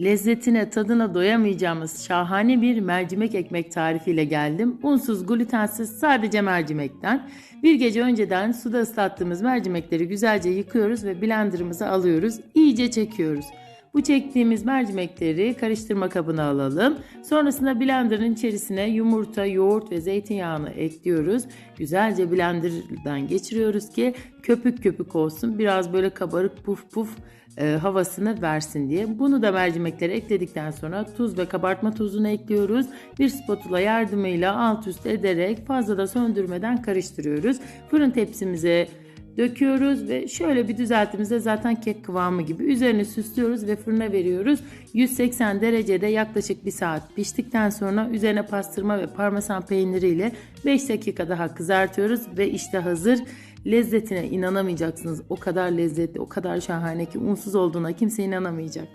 Lezzetine, tadına doyamayacağımız şahane bir mercimek ekmek tarifiyle geldim. Unsuz, glutensiz, sadece mercimekten. Bir gece önceden suda ıslattığımız mercimekleri güzelce yıkıyoruz ve blenderımıza alıyoruz. İyice çekiyoruz. Bu çektiğimiz mercimekleri karıştırma kabına alalım. Sonrasında blenderın içerisine yumurta, yoğurt ve zeytinyağını ekliyoruz. Güzelce blenderdan geçiriyoruz ki köpük köpük olsun. Biraz böyle kabarık puf puf e, havasını versin diye. Bunu da mercimeklere ekledikten sonra tuz ve kabartma tozunu ekliyoruz. Bir spatula yardımıyla alt üst ederek fazla da söndürmeden karıştırıyoruz. Fırın tepsimize döküyoruz ve şöyle bir düzelttiğimizde zaten kek kıvamı gibi üzerine süslüyoruz ve fırına veriyoruz. 180 derecede yaklaşık bir saat piştikten sonra üzerine pastırma ve parmesan peyniriyle 5 dakika daha kızartıyoruz ve işte hazır. Lezzetine inanamayacaksınız. O kadar lezzetli, o kadar şahane ki unsuz olduğuna kimse inanamayacak.